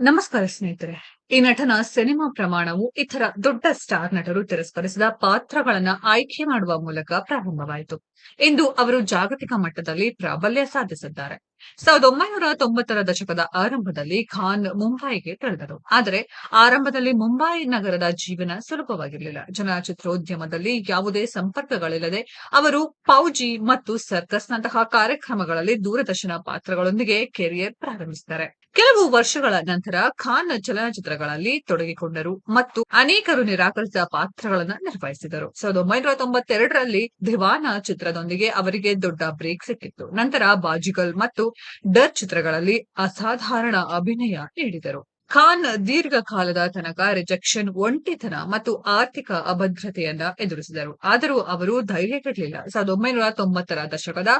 ನಮಸ್ಕಾರ ಸ್ನೇಹಿತರೆ. ಈ ನಟನ ಸಿನಿಮಾ ಪ್ರಮಾಣವು ಇತರ ದೊಡ್ಡ ಸ್ಟಾರ್ ನಟರು ತಿರಸ್ಕರಿಸಿದ ಪಾತ್ರಗಳನ್ನ ಆಯ್ಕೆ ಮಾಡುವ ಮೂಲಕ ಪ್ರಾರಂಭವಾಯಿತು. ಇಂದು ಅವರು ಜಾಗತಿಕ ಮಟ್ಟದಲ್ಲಿ ಪ್ರಾಬಲ್ಯ ಸಾಧಿಸಿದ್ದಾರೆ. ಸಾವಿರದ ಒಂಬೈನೂರ ತೊಂಬತ್ತರ ದಶಕದ ಆರಂಭದಲ್ಲಿ ಖಾನ್ ಮುಂಬೈಗೆ ತೆರಳಿದರು. ಆದರೆ ಆರಂಭದಲ್ಲಿ ಮುಂಬೈ ನಗರದ ಜೀವನ ಸುಲಭವಾಗಿರಲಿಲ್ಲ. ಚಲನಚಿತ್ರೋದ್ಯಮದಲ್ಲಿ ಯಾವುದೇ ಸಂಪರ್ಕಗಳಿಲ್ಲದೆ ಅವರು ಪೌಜಿ ಮತ್ತು ಸರ್ಕಸ್ನಂತಹ ಕಾರ್ಯಕ್ರಮಗಳಲ್ಲಿ ದೂರದರ್ಶನ ಪಾತ್ರಗಳೊಂದಿಗೆ ಕೆರಿಯರ್ ಪ್ರಾರಂಭಿಸಿದ್ದಾರೆ. ಕೆಲವು ವರ್ಷಗಳ ನಂತರ ಖಾನ್ ಚಲನಚಿತ್ರಗಳಲ್ಲಿ ತೊಡಗಿಕೊಂಡರು ಮತ್ತು ಅನೇಕರು ನಿರಾಕರಿಸಿದ ಪಾತ್ರಗಳನ್ನು ನಿರ್ವಹಿಸಿದರು. ಸಾವಿರದ ಒಂಬೈನೂರ ತೊಂಬತ್ತೆರಡರಲ್ಲಿ ದಿವಾನ ಚಿತ್ರದೊಂದಿಗೆ ಅವರಿಗೆ ದೊಡ್ಡ ಬ್ರೇಕ್ ಸಿಕ್ಕಿತ್ತು. ನಂತರ ಬಾಜಿಗಲ್ ಮತ್ತು ಡರ್ ಚಿತ್ರಗಳಲ್ಲಿ ಅಸಾಧಾರಣ ಅಭಿನಯ ನೀಡಿದರು. ಖಾನ್ ದೀರ್ಘಕಾಲದ ತನಕ ರಿಜೆಕ್ಷನ್, ಒಂಟಿತನ ಮತ್ತು ಆರ್ಥಿಕ ಅಭದ್ರತೆಯನ್ನ ಎದುರಿಸಿದರು. ಆದರೂ ಅವರು ಧೈರ್ಯಗೆಡಲಿಲ್ಲ ಸಾವಿರದ ಒಂಬೈನೂರ ತೊಂಬತ್ತರ ದಶಕದ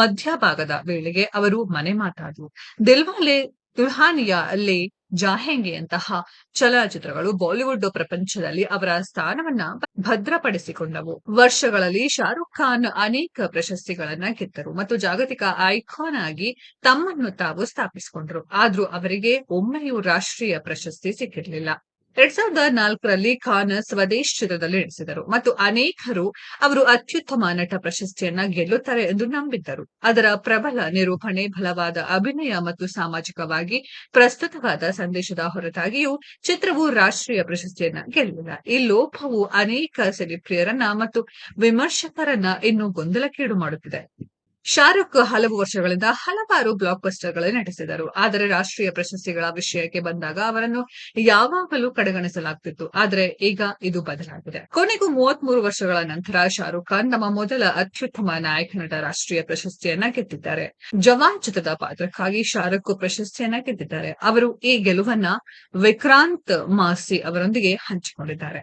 ಮಧ್ಯಭಾಗದ ವೇಳೆಗೆ ಅವರು ಮನೆ ಮಾತಾದರು ದಿಲ್ವಾಲೆ ದುಲ್ಹಾನಿಯಾ ಅಲ್ಲಿ ಜಾಹೆಂಗೆಯಂತಹ ಚಲನಚಿತ್ರಗಳು ಬಾಲಿವುಡ್ ಪ್ರಪಂಚದಲ್ಲಿ ಅವರ ಸ್ಥಾನವನ್ನ ಭದ್ರಪಡಿಸಿಕೊಂಡವು. ವರ್ಷಗಳಲ್ಲಿ ಶಾರುಖ್ ಖಾನ್ ಅನೇಕ ಪ್ರಶಸ್ತಿಗಳನ್ನ ಗೆದ್ದರು ಮತ್ತು ಜಾಗತಿಕ ಐಕಾನ್ ಆಗಿ ತಮ್ಮನ್ನು ತಾವು ಸ್ಥಾಪಿಸಿಕೊಂಡರು. ಆದ್ರೂ ಅವರಿಗೆ ಒಮ್ಮೆಯೂ ರಾಷ್ಟ್ರೀಯ ಪ್ರಶಸ್ತಿ ಸಿಕ್ಕಿರಲಿಲ್ಲ. ಎರಡ್ ಸಾವಿರದ ನಾಲ್ಕರಲ್ಲಿ ಖಾನ್ ಸ್ವದೇಶ್ ಚಿತ್ರದಲ್ಲಿ ನಡೆಸಿದರು ಮತ್ತು ಅನೇಕರು ಅವರು ಅತ್ಯುತ್ತಮ ನಟ ಪ್ರಶಸ್ತಿಯನ್ನ ಗೆಲ್ಲುತ್ತಾರೆ ಎಂದು ನಂಬಿದ್ದರು. ಅದರ ಪ್ರಬಲ ನಿರೂಪಣೆ, ಬಲವಾದ ಅಭಿನಯ ಮತ್ತು ಸಾಮಾಜಿಕವಾಗಿ ಪ್ರಸ್ತುತವಾದ ಸಂದೇಶದ ಹೊರತಾಗಿಯೂ ಚಿತ್ರವು ರಾಷ್ಟ್ರೀಯ ಪ್ರಶಸ್ತಿಯನ್ನ ಗೆಲ್ಲಿಲ್ಲ. ಈ ಲೋಪವು ಅನೇಕ ಸೆಲಿಪ್ರಿಯರನ್ನ ಮತ್ತು ವಿಮರ್ಶಕರನ್ನ ಇನ್ನೂ ಗೊಂದಲಕ್ಕೀಡು ಮಾಡುತ್ತಿದೆ. ಶಾರುಖ್ ಹಲವು ವರ್ಷಗಳಿಂದ ಹಲವಾರು ಬ್ಲಾಕ್ ಬಸ್ಟರ್ಗಳಲ್ಲಿ ನಟಿಸಿದರು. ಆದರೆ ರಾಷ್ಟ್ರೀಯ ಪ್ರಶಸ್ತಿಗಳ ವಿಷಯಕ್ಕೆ ಬಂದಾಗ ಅವರನ್ನು ಯಾವಾಗಲೂ ಕಡೆಗಣಿಸಲಾಗ್ತಿತ್ತು. ಆದರೆ ಈಗ ಇದು ಬದಲಾಗಿದೆ. ಕೊನೆಗೂ ಮೂವತ್ಮೂರು ವರ್ಷಗಳ ನಂತರ ಶಾರುಖ್ ಖಾನ್ ನಮ್ಮ ಮೊದಲ ಅತ್ಯುತ್ತಮ ನಾಯಕ ನಟ ರಾಷ್ಟ್ರೀಯ ಪ್ರಶಸ್ತಿಯನ್ನ ಗೆದ್ದಿದ್ದಾರೆ. ಜವಾನ್ ಚಿತ್ರದ ಪಾತ್ರಕ್ಕಾಗಿ ಶಾರುಖ್ ಪ್ರಶಸ್ತಿಯನ್ನ ಗೆದ್ದಿದ್ದಾರೆ. ಅವರು ಈ ಗೆಲುವನ್ನ ವಿಕ್ರಾಂತ್ ಮಾಸಿ ಅವರೊಂದಿಗೆ ಹಂಚಿಕೊಂಡಿದ್ದಾರೆ.